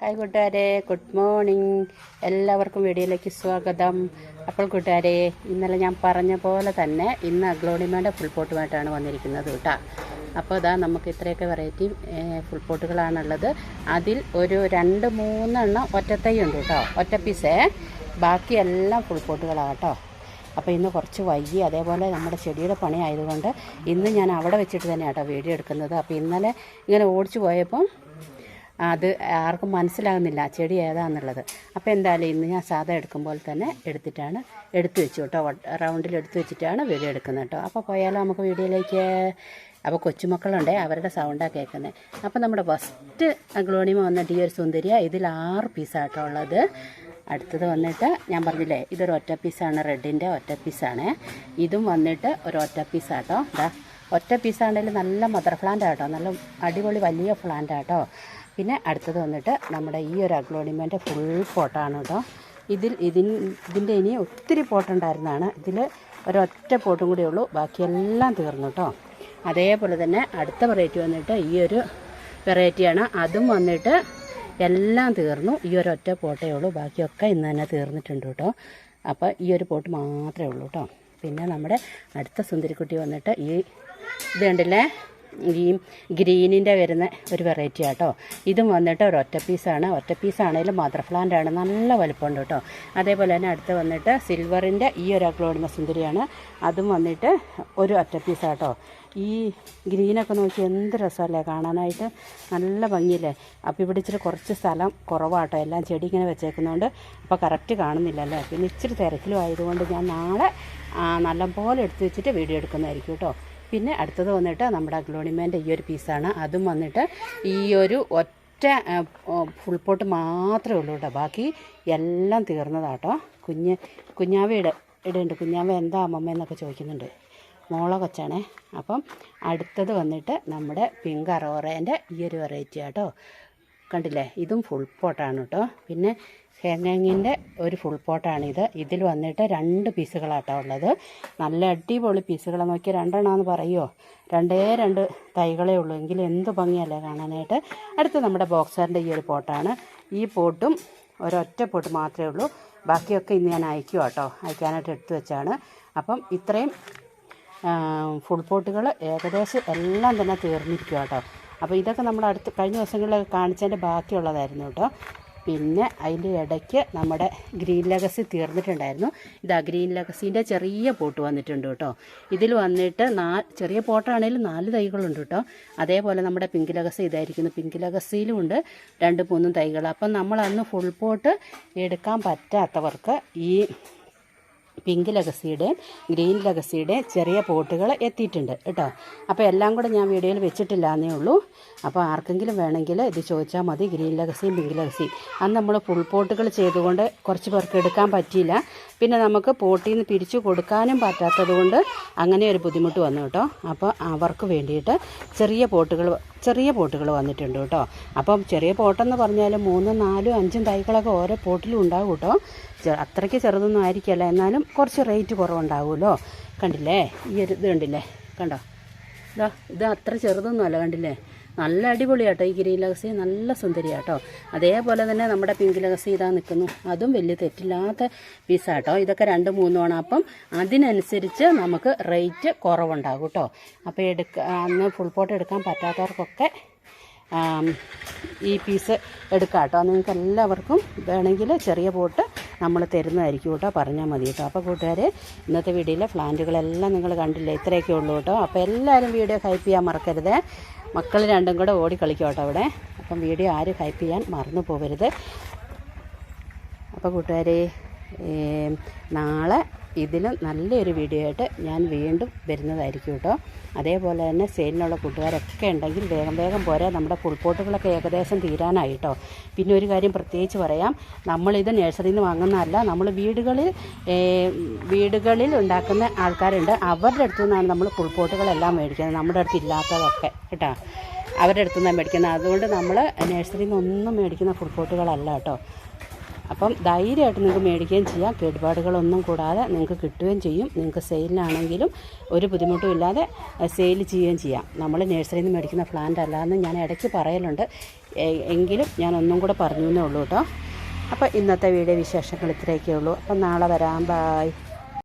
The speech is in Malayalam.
ഹായ് കൂട്ടുകാരെ. ഗുഡ് മോർണിംഗ് എല്ലാവർക്കും വീഡിയോയിലേക്ക് സ്വാഗതം. അപ്പോൾ കൂട്ടുകാരെ ഇന്നലെ ഞാൻ പറഞ്ഞ പോലെ തന്നെ ഇന്ന് അഗ്ലോണിമയുടെ ഫുൾ പോട്ടുമായിട്ടാണ് വന്നിരിക്കുന്നത് കേട്ടോ. അപ്പോൾ ഇതാ നമുക്ക് ഇത്രയൊക്കെ വെറൈറ്റി ഫുൾ പോട്ടുകളാണുള്ളത് അതിൽ ഒരു രണ്ട് മൂന്നെണ്ണം ഒറ്റത്തൈ ഉണ്ട് കേട്ടോ. ഒറ്റ പീസേ ബാക്കിയെല്ലാം ഫുൾ പോട്ടുകളാണ് കേട്ടോ. അപ്പോൾ ഇന്ന് കുറച്ച് വൈകി. അതേപോലെ നമ്മുടെ ചെടിയുടെ പണി ആയതുകൊണ്ട് ഇന്ന് ഞാൻ അവിടെ വെച്ചിട്ട് തന്നെയാണ് കേട്ടോ വീഡിയോ എടുക്കുന്നത്. അപ്പോൾ ഇന്നലെ ഇങ്ങനെ ഓടിച്ചു പോയപ്പം അത് ആർക്കും മനസ്സിലാകുന്നില്ല ചെടി ഏതാണെന്നുള്ളത് അപ്പോൾ എന്തായാലും ഇന്ന് ഞാൻ സാധാ എടുക്കുമ്പോൾ തന്നെ എടുത്തിട്ടാണ് എടുത്തു വെച്ചു കേട്ടോ. റൗണ്ടിൽ എടുത്തു വെച്ചിട്ടാണ് വീഡിയോ എടുക്കുന്നത് കേട്ടോ. അപ്പോൾ പോയാലോ നമുക്ക് വീഡിയോയിലേക്ക്? അപ്പോൾ കൊച്ചുമക്കളുണ്ട് അവരുടെ സൗണ്ടാണ് കേൾക്കുന്നത് അപ്പോൾ നമ്മുടെ ഫസ്റ്റ് ഗ്ലോണിമ വന്നിട്ട് ഈ ഒരു സുന്ദരിയ. ഇതിൽ ആറ് പീസാട്ടോ ഉള്ളത്. അടുത്തത് വന്നിട്ട് ഞാൻ പറഞ്ഞില്ലേ ഇതൊരു ഒറ്റ പീസാണ് റെഡിന്റെ ഒറ്റ പീസാണ് ഇതും വന്നിട്ട് ഒരു ഒറ്റ പീസാട്ടോ ഇതാ ഒറ്റ പീസാണെങ്കിൽ നല്ല മദർ പ്ലാന്റ് ആട്ടോ. നല്ല അടിപൊളി വലിയ പ്ലാന്റ് ആട്ടോ. പിന്നെ അടുത്തത് വന്നിട്ട് നമ്മുടെ ഈ ഒരു അഗ്ലോണിമെന്റെ ഫുൾ പോട്ടാണ് കേട്ടോ. ഇതിൽ ഇതിൻ ഇതിന്റെ ഇനി ഒത്തിരി പോട്ടുണ്ടായിരുന്നതാണ് ഇതിൽ ഒരൊറ്റ പോട്ടും കൂടെ ഉള്ളൂ. ബാക്കിയെല്ലാം തീർന്നു കേട്ടോ. അതേപോലെ തന്നെ അടുത്ത വെറൈറ്റി വന്നിട്ട് ഈ ഒരു വെറൈറ്റിയാണ് അതും വന്നിട്ട് എല്ലാം തീർന്നു. ഈ ഒരു ഒറ്റ പോട്ടേ ഉള്ളൂ. ബാക്കിയൊക്കെ ഇന്ന് തന്നെ തീർന്നിട്ടുണ്ട് കേട്ടോ. അപ്പോൾ ഈ ഒരു പോട്ട് മാത്രമേ ഉള്ളൂ കേട്ടോ. പിന്നെ നമ്മുടെ അടുത്ത സുന്ദരിക്കുട്ടി വന്നിട്ട് ഈ ഇത് കണ്ടില്ലേ? ഈ ഗ്രീനിന്റെ വരുന്ന ഒരു വെറൈറ്റി ആട്ടോ. ഇതും വന്നിട്ട് ഒരു ഒറ്റ പീസാണ് ഒറ്റ പീസാണെങ്കിലും മദർ പ്ലാന്റ് ആണ്. നല്ല വലുപ്പമുണ്ട് കേട്ടോ. അതേപോലെ തന്നെ അടുത്ത് വന്നിട്ട് സിൽവറിന്റെ ഈ ഒരു അക്ലോഡിമ സുന്ദരിയാണ്. അതും വന്നിട്ട് ഒരു ഒറ്റ പീസാട്ടോ ഈ ഗ്രീനൊക്കെ നോക്കി എന്ത് രസമല്ലേ കാണാനായിട്ട്. നല്ല ഭംഗിയില്ലേ? അപ്പോൾ ഇവിടെ ഇച്ചിരി കുറച്ച് സ്ഥലം കുറവാട്ടോ. എല്ലാം ചെടി ഇങ്ങനെ വെച്ചേക്കുന്നതുകൊണ്ട് അപ്പോൾ കറക്റ്റ് കാണുന്നില്ലല്ലേ? പിന്നെ ഇച്ചിരി തിരക്കിലും ആയതുകൊണ്ട് ഞാൻ നാളെ നല്ലപോലെ എടുത്ത് വെച്ചിട്ട് വീഡിയോ എടുക്കുന്നതായിരിക്കും കേട്ടോ. പിന്നെ അടുത്തത് വന്നിട്ട് നമ്മുടെ അഗ്ലോണിമേന്റെ ഈ ഒരു പീസാണ്. അതും വന്നിട്ട് ഈ ഒരു ഒറ്റ ഫുൾ പോട്ട് മാത്രമേ ഉള്ളൂ കേട്ടോ. ബാക്കി എല്ലാം തീർന്നതാട്ടോ. കുഞ്ഞ് കുഞ്ഞാവ ഇട ഇടുന്നുണ്ട് കുഞ്ഞാവ എന്താ അമ്മമ്മ എന്നൊക്കെ ചോദിക്കുന്നുണ്ട്. മോളെ കൊച്ചാണേ. അപ്പം അടുത്തത് വന്നിട്ട് നമ്മുടെ പിങ്ക് അറോറേന്റെ ഈ ഒരു വെറൈറ്റി ആട്ടോ. കണ്ടില്ലേ? ഇതും ഫുൾ പോട്ടാണ് കേട്ടോ പിന്നെ ഹെങ്ങിങ്ങിന്റെ ഒരു ഫുൾ പോട്ടാണിത് ഇതിൽ വന്നിട്ട് രണ്ട് പീസുകളാട്ടോ ഉള്ളത്. നല്ല അടിപൊളി പീസുകളെ നോക്കി രണ്ടെണ്ണമെന്ന് പറയുമോ രണ്ടേ രണ്ട് തൈകളേ ഉള്ളൂ. എങ്കിൽ എന്ത് ഭംഗിയല്ലേ കാണാനായിട്ട്. അടുത്ത നമ്മുടെ ബോക്സറിന്റെ ഈ ഒരു പോട്ടാണ് ഈ പോട്ടും ഒരൊറ്റ പോട്ട് മാത്രമേ ഉള്ളൂ. ബാക്കിയൊക്കെ ഇന്ന് ഞാൻ അയക്കും കേട്ടോ അയക്കാനായിട്ട് എടുത്തു വെച്ചാണ്. അപ്പം ഇത്രയും ഫുൾ പോട്ടുകൾ ഏകദേശം എല്ലാം തന്നെ തീർന്നിരിക്കും കേട്ടോ അപ്പോൾ ഇതൊക്കെ നമ്മൾ അടുത്ത് കഴിഞ്ഞ ദിവസങ്ങളിലൊക്കെ കാണിച്ചതിന്റെ ബാക്കിയുള്ളതായിരുന്നു കേട്ടോ. പിന്നെ അതിന്റെ ഇടയ്ക്ക് നമ്മുടെ ഗ്രീൻ ലഗസി തീർന്നിട്ടുണ്ടായിരുന്നു. ഇതാ ഗ്രീൻ ലഗസീന്റെ ചെറിയ പോട്ട് വന്നിട്ടുണ്ട് കേട്ടോ. ഇതിൽ വന്നിട്ട് നാ ചെറിയ പോട്ടാണെങ്കിലും നാല് തൈകളുണ്ട് കേട്ടോ. അതേപോലെ നമ്മുടെ പിങ്ക് ലഗസി ഇതായിരിക്കുന്നു. പിങ്ക് ലഗസിയിലും രണ്ട് മൂന്നും തൈകൾ. അപ്പം നമ്മൾ അന്ന് ഫുൾ പോട്ട് എടുക്കാൻ പറ്റാത്തവർക്ക് ഈ പിങ്ക് ലഗസിയുടെയും ഗ്രീൻ ലഗസിയുടെയും ചെറിയ പോട്ടുകൾ എത്തിയിട്ടുണ്ട് കേട്ടോ. അപ്പോൾ എല്ലാം കൂടെ ഞാൻ വീഡിയോയിൽ വെച്ചിട്ടില്ല എന്നേ ഉള്ളൂ. അപ്പോൾ ആർക്കെങ്കിലും വേണമെങ്കിൽ ഇത് ചോദിച്ചാൽ മതി. ഗ്രീൻ ലഗസിയും പിങ്ക് ലഗസിയും. അന്ന് നമ്മൾ ഫുൾ പോട്ടുകൾ ചെയ്തുകൊണ്ട് കുറച്ച് പേർക്ക് എടുക്കാൻ പറ്റിയില്ല. പിന്നെ നമുക്ക് പോട്ടിൽ നിന്ന് പിരിച്ചു കൊടുക്കാനും പറ്റാത്തത് കൊണ്ട് അങ്ങനെ ഒരു ബുദ്ധിമുട്ട് വന്നു കേട്ടോ. അപ്പോൾ അവർക്ക് വേണ്ടിയിട്ട് ചെറിയ പോട്ടുകൾ ചെറിയ പോട്ടുകൾ വന്നിട്ടുണ്ട് കേട്ടോ. അപ്പം ചെറിയ പോട്ടെന്ന് പറഞ്ഞാൽ മൂന്നും നാലും അഞ്ചും തൈകളൊക്കെ ഓരോ പോട്ടിലും ഉണ്ടാവും കേട്ടോ. അത്രയ്ക്ക് ചെറുതൊന്നും ആയിരിക്കില്ല. എന്നാലും കുറച്ച് റേറ്റ് കുറവുണ്ടാവുമല്ലോ. കണ്ടില്ലേ? ഈ ഒരു ഇത് കണ്ടില്ലേ? കണ്ടോ? ഇതാ ഇത് അത്ര ചെറുതൊന്നുമല്ല കണ്ടില്ലേ? നല്ല അടിപൊളിയാട്ടോ ഈ ഗ്രീൻ ലഗസി നല്ല സുന്ദരിയാട്ടോ. അതേപോലെ തന്നെ നമ്മുടെ പിങ്ക് ലഗസി ഇതാ നിൽക്കുന്നു. അതും വലിയ തെറ്റില്ലാത്ത പീസാട്ടോ. ഇതൊക്കെ രണ്ട് മൂന്നോണം അപ്പം അതിനനുസരിച്ച് നമുക്ക് റേറ്റ് കുറവുണ്ടാകും കേട്ടോ അപ്പോൾ എടുക്ക അന്ന് ഫുൾ പോട്ട് എടുക്കാൻ പറ്റാത്തവർക്കൊക്കെ ഈ പീസ് എടുക്കാം കേട്ടോ നിങ്ങൾക്ക് എല്ലാവർക്കും വേണമെങ്കിൽ ചെറിയ പോട്ട് നമ്മൾ തരുന്നതായിരിക്കും കേട്ടോ. പറഞ്ഞാൽ മതി കേട്ടോ. അപ്പോൾ കൂട്ടുകാരെ ഇന്നത്തെ വീഡിയോയിലെ പ്ലാന്റുകളെല്ലാം നിങ്ങൾ കണ്ടില്ലേ? ഇത്രയൊക്കെ ഉള്ളൂ കേട്ടോ. അപ്പോൾ എല്ലാവരും വീഡിയോ ഹൈപ്പ് ചെയ്യാൻ മറക്കരുത്. മക്കൾ രണ്ടും കൂടെ ഓടി കളിക്കും അവിടെ. അപ്പം വീഡിയോ ആരും ഹൈപ്പ് ചെയ്യാൻ മറന്നു പോകരുത്. അപ്പോൾ കൂട്ടുകാരെ നാളെ ഇതിലും നല്ലൊരു വീഡിയോ ആയിട്ട് ഞാൻ വീണ്ടും വരുന്നതായിരിക്കും കേട്ടോ അതേപോലെ തന്നെ സെയിലിനുള്ള കൂട്ടുകാരൊക്കെ ഉണ്ടെങ്കിൽ വേഗം വേഗം പോരാ. നമ്മുടെ ഫുൾപോട്ടുകളൊക്കെ ഏകദേശം തീരാനായി കേട്ടോ പിന്നെ ഒരു കാര്യം പ്രത്യേകിച്ച് പറയാം. നമ്മളിത് നഴ്സറിയിൽ നിന്ന് വാങ്ങുന്നതല്ല നമ്മൾ വീടുകളിൽ വീടുകളിൽ ഉണ്ടാക്കുന്ന ആൾക്കാരുണ്ട്. അവരുടെ അടുത്തു നിന്നാണ് നമ്മൾ ഫുൾപോട്ടുകളെല്ലാം മേടിക്കുന്നത്. നമ്മുടെ അടുത്ത് ഇല്ലാത്തതൊക്കെ കേട്ടോ അവരുടെ അടുത്തു നിന്നാണ് മേടിക്കുന്നത്. അതുകൊണ്ട് നമ്മൾ നഴ്സറിയിൽ നിന്നൊന്നും മേടിക്കുന്ന ഫുൾപോട്ടുകളല്ല കേട്ടോ അപ്പം ധൈര്യമായിട്ട് നിങ്ങൾക്ക് മേടിക്കുകയും ചെയ്യാം. കേടുപാടുകളൊന്നും കൂടാതെ നിങ്ങൾക്ക് കിട്ടുകയും ചെയ്യും. നിങ്ങൾക്ക് സെയിലിനാണെങ്കിലും ഒരു ബുദ്ധിമുട്ടും ഇല്ലാതെ സെയിൽ ചെയ്യുകയും ചെയ്യാം. നമ്മൾ നേഴ്സറിയിൽ നിന്ന് മേടിക്കുന്ന പ്ലാന്റ് അല്ലാന്ന് ഞാൻ ഇടയ്ക്ക് പറയലുണ്ട്. എങ്കിലും ഞാൻ ഒന്നും കൂടെ പറഞ്ഞു എന്നേ ഉള്ളൂ കേട്ടോ. അപ്പോൾ ഇന്നത്തെ വീഡിയോ വിശേഷങ്ങൾ ഇത്രയൊക്കെ ഉള്ളൂ. അപ്പം നാളെ വരാം. ബായ്